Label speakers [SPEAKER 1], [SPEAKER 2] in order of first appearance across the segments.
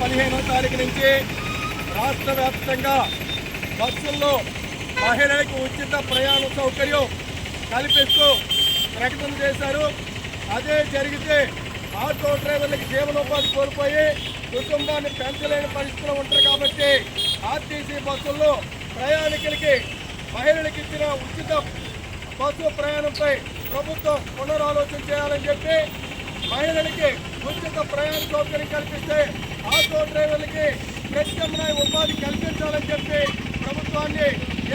[SPEAKER 1] పదిహేనో తారీఖు నుంచి రాష్ట్ర వ్యాప్తంగా బస్సుల్లో మహిళలకు ఉచిత ప్రయాణ సౌకర్యం కల్పిస్తూ ప్రకటన చేశారు. అదే జరిగితే ఆటో డ్రైవర్లకు జీవనోపాధి కోల్పోయి కుటుంబాన్ని పెంచలేని పరిస్థితులు ఉంటారు కాబట్టి ఆర్టీసీ బస్సుల్లో ప్రయాణికులకి మహిళలకు ఇచ్చిన ఉచిత బస్సు ప్రయాణంపై ప్రభుత్వం పునరాలోచన చేయాలని చెప్పి మహిళలకి ఉచిత ప్రయాణ సౌకర్యం కల్పిస్తే ఆటో డ్రైవర్లకి ప్రత్యామ్నాయ ఉపాధి కల్పించాలని చెప్పి ప్రభుత్వాన్ని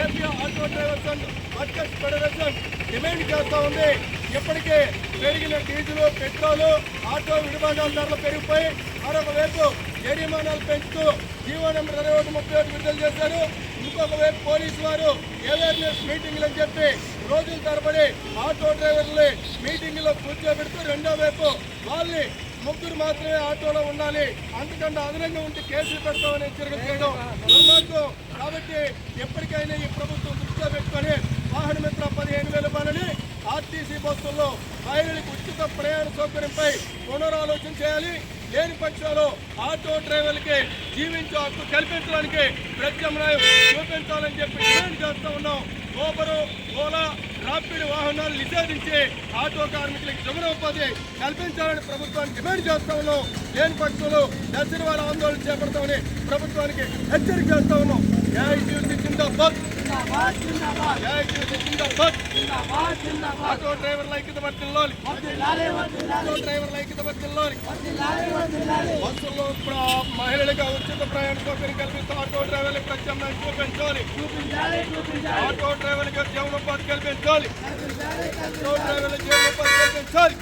[SPEAKER 1] AP auto drivers and workers federation demand చేస్తూ ఉంది. ఇప్పటికే పెరిగిన డీజిల్ పెట్రోల్ ఆటో విడిమానాల ధరలు పెరిగిపోయి మరొక వైపు జరిమానాలు పెంచుతూ జీవో నెంబర్ ఇరవై ఒకటి ముప్పై ఒకటి విడుదల చేశారు. ఇంకొక వైపు పోలీసు వారు అవేర్నెస్ మీటింగ్లు అని చెప్పి రోజుల తరబడి ఆటో డ్రైవర్లు మీటింగ్లో కూర్చోబెడుతూ రెండో వైపు వాళ్ళని ముగ్గురు మాత్రమే ఆటోలో ఉండాలి. అంతకంటే అదనంగా ఉంటే కేసులు పెడతామని హెచ్చరిక చేయడం దుర్మార్గం కాబట్టి ఎప్పటికైనా ఈ ప్రభుత్వం దృష్టిలో పెట్టుకొని వాహన మిత్ర పదిహేను వేల రూపాయలని ఆర్టీసీ బస్సుల్లో మహిళలకు ఉచిత ప్రయాణ సౌకర్యంపై పునరాలోచన చేయాలి. లేని పక్షంలో ఆటో డ్రైవర్లకి జీవించే హక్కు కల్పించడానికి ప్రత్యామ్నాయం చూపించాలని చెప్పి చేస్తూ ఉన్నాం. ఓబరు ఓలా రాపిడ్ వాహనాలు నిషేధించి ఆటో కార్మికులకు ఉపాధి కల్పించాలని ప్రభుత్వాన్ని డిమాండ్ చేస్తా ఉన్నాం. లేని పక్షంలో దర్శన వాళ్ళ ఆందోళన చేపడతామని ప్రభుత్వానికి హెచ్చరిక చేస్తా ఉన్నాం. జిందాబాద్. ఆటో డ్రైవర్ల ఐక్యత వర్తిల్లోని ఆటో డ్రైవర్ల ఐక్యత వర్తిల్లోని బస్సుల్లో మహిళలకు ఉచిత ప్రయాణ సౌకర్యం కల్పిస్తూ ఆటో డ్రైవర్లకు ప్రత్యామ్నాయం చూపించాలి. ఆటో డ్రైవర్లకు జీవనోపాధి కల్పించాలి. ఆటో డ్రైవర్లకు జీవనోపాధి కల్పించాలి.